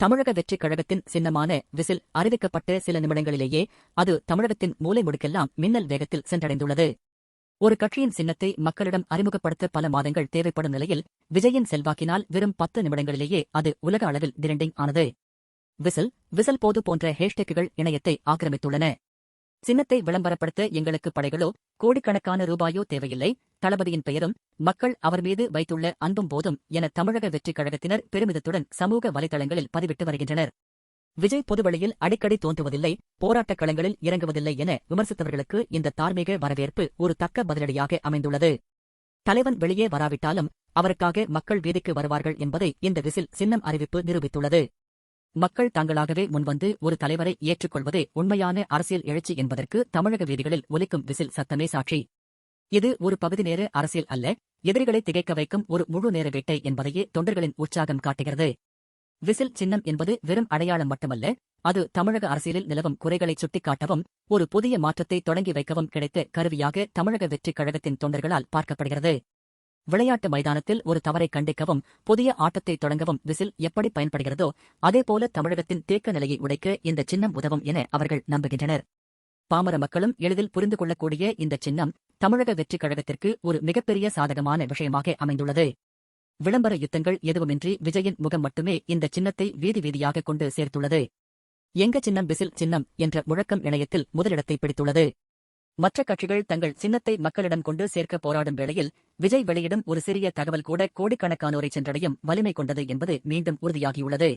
தமிழக வெற்றிக் கழகத்தின் சின்னமான விசில் அறிவிக்கப்பட்ட சில நிமிடங்களிலேயே அது தமிழகத்தின் மூலை முடுக்கெல்லாம் மின்னல் வேகத்தில் சென்றடைந்துள்ளது. ஒரு கட்சியின் சின்னத்தை மக்களிடம் அறிமுகப்படுத்த பல மாதங்கள் தேவைப்படும் நிலையில் விஜயின் செல்வாக்கினால் வெறும் பத்து நிமிடங்களிலேயே அது உலக அளவில் டிரெண்டிங் ஆனது. விசில் விசில் போது போன்ற ஹேஷ்டேக்குகள் இணையத்தை ஆக்கிரமித்துள்ளன. சின்னத்தை விளம்பரப்படுத்த எங்களுக்கு படைகளோ கோடிக்கணக்கான ரூபாயோ தேவையில்லை. தளபதியின் பெயரும் மக்கள் அவர் மீது வைத்துள்ள அன்பும் போதும் என தமிழக வெற்றிக் கழகத்தினர் பெருமிதத்துடன் சமூக வலைதளங்களில் பதிவிட்டு வருகின்றனர். விஜய் பொதுவெளியில் அடிக்கடி தோன்றுவதில்லை போராட்டக் களங்களில் இறங்குவதில்லை என விமர்சித்தவர்களுக்கு இந்த தார்மீக வரவேற்பு ஒரு தக்க பதிலடியாக அமைந்துள்ளது. தலைவன் வெளியே வராவிட்டாலும் அவருக்காக மக்கள் வீதிக்கு வருவார்கள் என்பதை இந்த விசில் சின்னம் அறிவிப்பு நிரூபித்துள்ளது. மக்கள் தாங்களாகவே முன்வந்து ஒரு தலைவரை ஏற்றுக்கொள்வதே உண்மையான அரசியல் எழுச்சி என்பதற்கு தமிழக வீதிகளில் ஒலிக்கும் விசில் சத்தமே சாட்சி. இது ஒரு பகுதி நேர அரசியல் அல்ல எதிரிகளை திகைக்க வைக்கும் ஒரு முழு நேர வேட்டை என்பதையே தொண்டர்களின் உற்சாகம் காட்டுகிறது. விசில் சின்னம் என்பது வெறும் அடையாளம் மட்டுமல்ல அது தமிழக அரசியலில் நிலவும் குறைகளை சுட்டிக்காட்டவும் ஒரு புதிய மாற்றத்தை தொடங்கி வைக்கவும் கிடைத்த கருவியாக தமிழக வெற்றிக் கழகத்தின் தொண்டர்களால் பார்க்கப்படுகிறது. விளையாட்டு மைதானத்தில் ஒரு தவறை கண்டிக்கவும் புதிய ஆட்டத்தை தொடங்கவும் விசில் எப்படி பயன்படுகிறதோ அதேபோல தமிழகத்தின் தேக்க நிலையை உடைக்க இந்த சின்னம் உதவும் என அவர்கள் நம்புகின்றனர். பாமர மக்களும் எளிதில் புரிந்து கொள்ளக்கூடிய இந்த சின்னம் தமிழக வெற்றிக் கழகத்திற்கு ஒரு மிகப்பெரிய சாதகமான விஷயமாக அமைந்துள்ளது. விளம்பர யுத்தங்கள் எதுவுமின்றி விஜயின் முகம் மட்டுமே இந்த சின்னத்தை வீதி வீதியாக கொண்டு சேர்த்துள்ளது. எங்க சின்னம் விசில் சின்னம் என்ற முழக்கம் இணையத்தில் முதலிடத்தை பிடித்துள்ளது. மற்ற கட்சிகள் தங்கள் சின்னத்தை மக்களிடம் கொண்டு சேர்க்க போராடும் வேளையில் விஜய் வெளியிடும் ஒரு சிறிய தகவல் கூட கோடிக்கணக்கானோரை சென்றடையும் வலிமை கொண்டது என்பது மீண்டும் உறுதியாகியுள்ளது.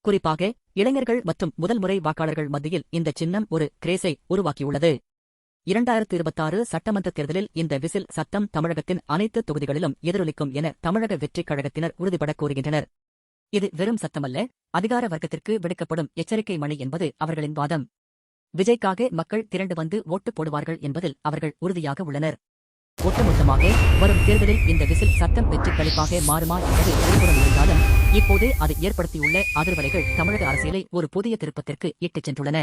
குறிப்பாக இளைஞர்கள் மற்றும் முதல் முறை வாக்காளர்கள் மத்தியில் இந்த சின்னம் ஒரு கிரேஸை உருவாக்கியுள்ளது. இரண்டாயிரத்து இருபத்தாறு சட்டமன்ற தேர்தலில் இந்த விசில் சத்தம் தமிழகத்தின் அனைத்து தொகுதிகளிலும் எதிரொலிக்கும் என தமிழக வெற்றிக் கழகத்தினர் உறுதிபட கூறுகின்றனர். இது வெறும் சத்தமல்ல அதிகார வர்க்கத்திற்கு விடுக்கப்படும் எச்சரிக்கை மணி என்பது அவர்களின் வாதம். விஜய்க்காக மக்கள் திரண்டு வந்து ஓட்டு போடுவார்கள் என்பதில் அவர்கள் உறுதியாக உள்ளனர். ஒட்டுமொத்தமாக வரும் தேர்தலில் இந்த விசில் சட்டம் வெற்றி கழிப்பாக மாறுமா என்பது ஒருபுறம் இருந்தாலும் இப்போதே அது ஏற்படுத்தியுள்ள அதிர்வலைகள் தமிழக அரசியலை ஒரு புதிய திருப்பத்திற்கு இட்டுச் சென்றுள்ளன.